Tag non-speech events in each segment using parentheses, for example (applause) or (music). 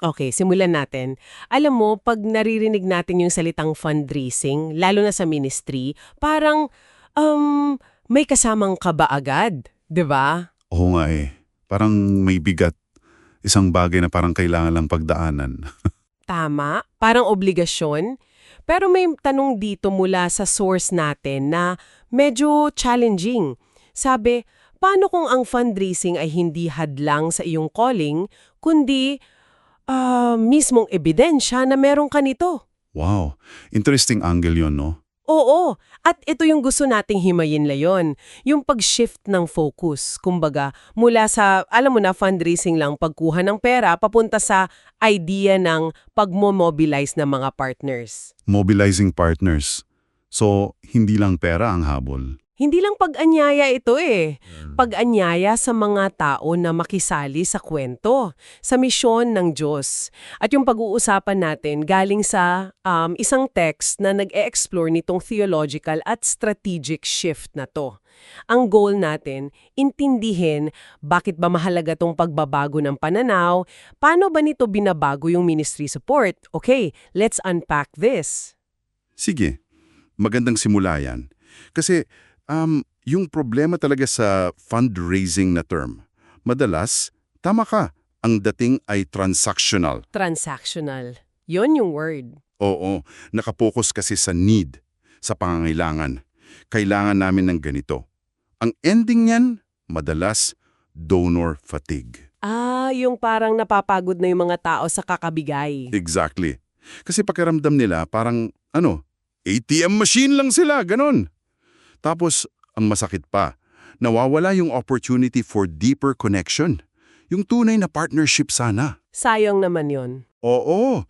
Okay, simulan natin. Alam mo, pag naririnig natin yung salitang fundraising, lalo na sa ministry, parang um, may kasamang kaba agad, 'di ba? Oo nga eh. Parang may bigat. Isang bagay na parang kailangan lang pagdaanan. (laughs) Tama, parang obligasyon. Pero may tanong dito mula sa source natin na medyo challenging. Sabi, paano kung ang fundraising ay hindi hadlang sa iyong calling, kundi ah, mismong ebidensya na meron ka nito? wow, interesting angle yon no? Oo, at ito yung gusto nating himayin layon, yung pag-shift ng focus. Kumbaga, mula sa, alam mo na, fundraising lang, pagkuha ng pera, papunta sa idea ng pagmo-mobilize ng mga partners. Mobilizing partners. So, hindi lang pera ang habol. Hindi lang pag-anyaya ito eh. Pag-anyaya sa mga tao na makisali sa kwento, sa misyon ng Diyos. At yung pag-uusapan natin galing sa um, isang text na nag-e-explore nitong theological at strategic shift na to. Ang goal natin, intindihin bakit ba mahalaga tong pagbabago ng pananaw, paano ba nito binabago yung ministry support. Okay, let's unpack this. Sige, magandang simula yan. Kasi, um, yung problema talaga sa fundraising na term, madalas, tama ka, ang dating ay transactional. Transactional. Yon yung word. Oo, nakapokus kasi sa need, sa pangangailangan. Kailangan namin ng ganito. Ang ending niyan, madalas, donor fatigue. Ah, yung parang napapagod na yung mga tao sa kakabigay. Exactly. Kasi pakiramdam nila parang, ano, ATM machine lang sila, ganon. Tapos, ang masakit pa, nawawala yung opportunity for deeper connection. Yung tunay na partnership sana. Sayang naman yon. Oo.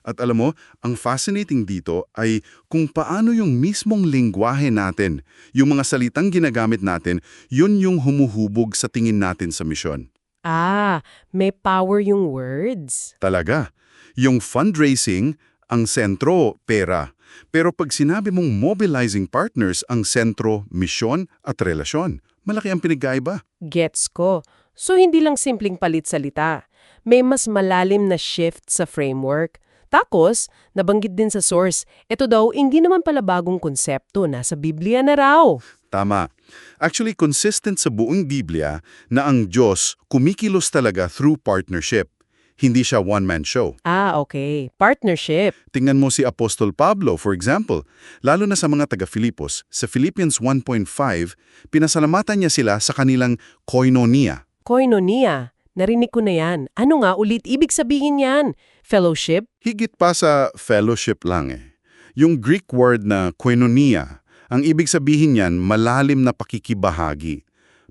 At alam mo, ang fascinating dito ay kung paano yung mismong lingwahe natin, yung mga salitang ginagamit natin, yun yung humuhubog sa tingin natin sa misyon. Ah, may power yung words. Talaga. Yung fundraising, ang sentro, pera. Pero pag sinabi mong mobilizing partners, ang sentro, misyon at relasyon, malaki ang pinagkaiba. Gets ko. So hindi lang simpleng palit salita. May mas malalim na shift sa framework. Tapos, nabanggit din sa source, ito daw hindi naman pala bagong konsepto, nasa Biblia na raw. Tama. Actually, consistent sa buong Biblia na ang Diyos kumikilos talaga through partnership. Hindi siya one-man show. Ah, okay. Partnership. Tingnan mo si Apostol Pablo, for example. Lalo na sa mga taga-Filipos, sa Philippians 1.5, pinasalamatan niya sila sa kanilang koinonia. Koinonia. Narinig ko na yan. Ano nga ulit ibig sabihin yan? Fellowship? Higit pa sa fellowship lang eh. Yung Greek word na koinonia, ang ibig sabihin niyan malalim na pakikibahagi.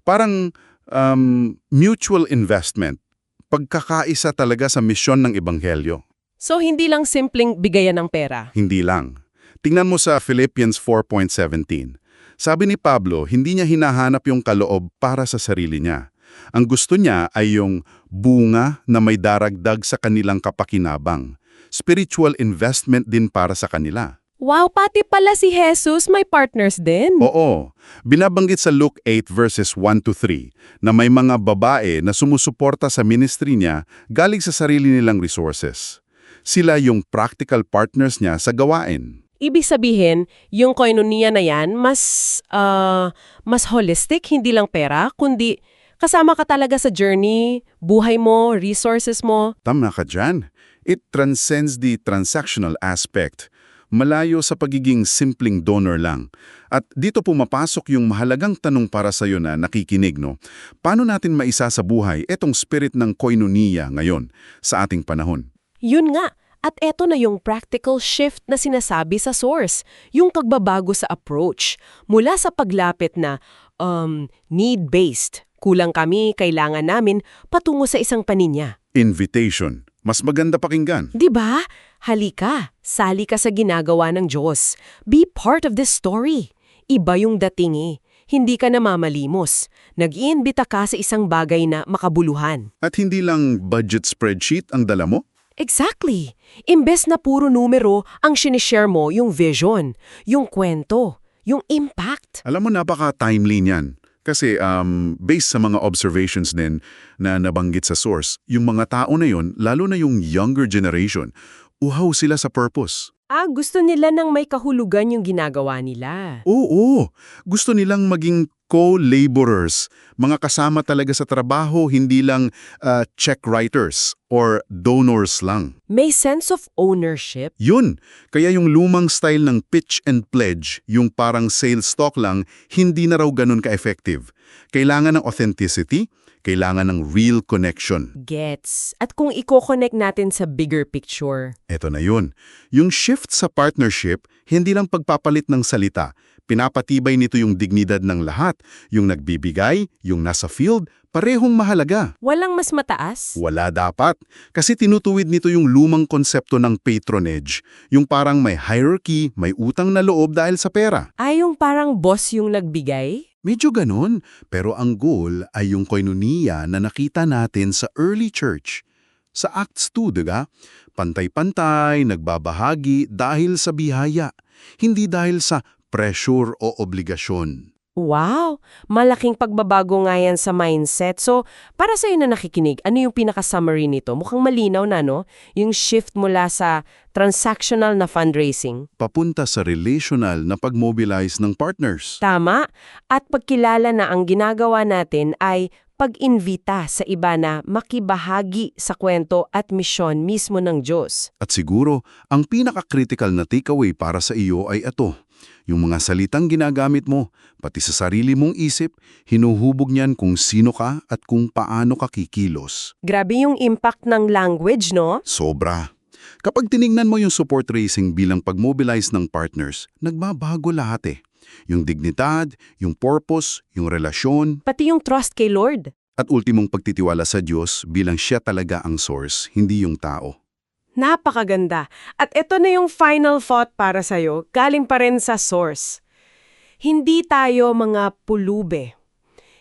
Parang um, mutual investment. Pagkakaisa talaga sa misyon ng Ebanghelyo. So hindi lang simpleng bigayan ng pera. Hindi lang. Tingnan mo sa Philippians 4.17. Sabi ni Pablo, hindi niya hinahanap yung kaloob para sa sarili niya. Ang gusto niya ay yung bunga na may daragdag sa kanilang kapakinabang. Spiritual investment din para sa kanila. Wow, pati pala si Jesus may partners din. Oo, binabanggit sa Luke 8 verses 1 to 3 na may mga babae na sumusuporta sa ministry niya galing sa sarili nilang resources. Sila yung practical partners niya sa gawain. Ibig sabihin, yung koinonia na yan, mas, ah, mas holistic, hindi lang pera, kundi kasama ka talaga sa journey, buhay mo, resources mo. Tama ka dyan. It transcends the transactional aspect. Malayo sa pagiging simpleng donor lang. At dito pumapasok yung mahalagang tanong para sa'yo na nakikinig, no? Paano natin maisa sa buhay etong spirit ng koinonia ngayon sa ating panahon? Yun nga. At eto na yung practical shift na sinasabi sa source, yung pagbabago sa approach. Mula sa paglapit na um, need-based, kulang kami, kailangan namin, patungo sa isang paninya. Invitation. Mas maganda pakinggan. 'Di ba? Halika, sali ka sa ginagawa ng Diyos. Be part of this story. Iba yung dating eh. Hindi ka namamalimos. Nag-iimbita ka sa isang bagay na makabuluhan. At hindi lang budget spreadsheet ang dala mo? Exactly. Imbes na puro numero ang sinishare mo yung vision, yung kwento, yung impact. Alam mo, napaka-timely niyan. Kasi um, based sa mga observations din na nabanggit sa source, yung mga tao na yon, lalo na yung younger generation, uhaw sila sa purpose. Ah, gusto nila ng may kahulugan yung ginagawa nila. Oo, gusto nilang maging co-laborers, mga kasama talaga sa trabaho, hindi lang uh, check writers or donors lang. May sense of ownership. Yun, kaya yung lumang style ng pitch and pledge, yung parang sales talk lang, hindi na raw ganun ka-effective. Kailangan ng authenticity, kailangan ng real connection. Gets. At kung i-connect natin sa bigger picture, Eto na yun. Yung shift sa partnership, hindi lang pagpapalit ng salita. Pinapatibay nito yung dignidad ng lahat. Yung nagbibigay, yung nasa field, parehong mahalaga. walang mas mataas? Wala dapat. Kasi tinutuwid nito yung lumang konsepto ng patronage. Yung parang may hierarchy, may utang na loob dahil sa pera. Ay, yung parang boss yung nagbigay? Medyo ganun, pero ang goal ay yung koinonia na nakita natin sa early church. Sa Acts 2, diga? Pantay-pantay, nagbabahagi dahil sa bihaya, hindi dahil sa pressure o obligasyon. Wow! Malaking pagbabago nga yan sa mindset. So, para sa'yo na nakikinig, ano yung pinaka-summary nito? Mukhang malinaw na, no? Yung shift mula sa transactional na fundraising. Papunta sa relational na pag-mobilize ng partners. Tama. At pagkilala na ang ginagawa natin ay pag-invita sa iba na makibahagi sa kwento at misyon mismo ng Diyos. At siguro, ang pinaka-critical na takeaway para sa iyo ay ito. Yung mga salitang ginagamit mo, pati sa sarili mong isip, hinuhubog niyan kung sino ka at kung paano ka kikilos. Grabe yung impact ng language, no? Sobra. Kapag tiningnan mo yung support racing bilang pag-mobilize ng partners, nagbabago lahat eh. Yung dignidad, yung purpose, yung relasyon, Pati yung trust kay Lord. at ultimong pagtitiwala sa Diyos bilang siya talaga ang source, hindi yung tao. Napakaganda. At ito na yung final thought para sa'yo, galing pa rin sa source. Hindi tayo mga pulube.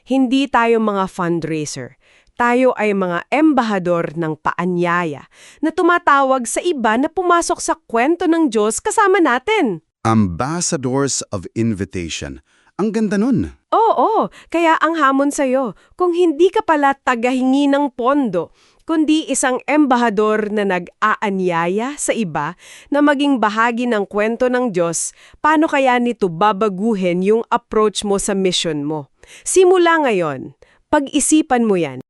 Hindi tayo mga fundraiser. Tayo ay mga embahador ng paanyaya na tumatawag sa iba na pumasok sa kwento ng Diyos kasama natin. Ambassadors of Invitation. Ang ganda nun. Oo, kaya ang hamon sa'yo, kung hindi ka pala tagahingi ng pondo, kundi isang embahador na nag-aanyaya sa iba na maging bahagi ng kwento ng Diyos, paano kaya nito babaguhin yung approach mo sa mission mo? Simula ngayon, pag-isipan mo yan.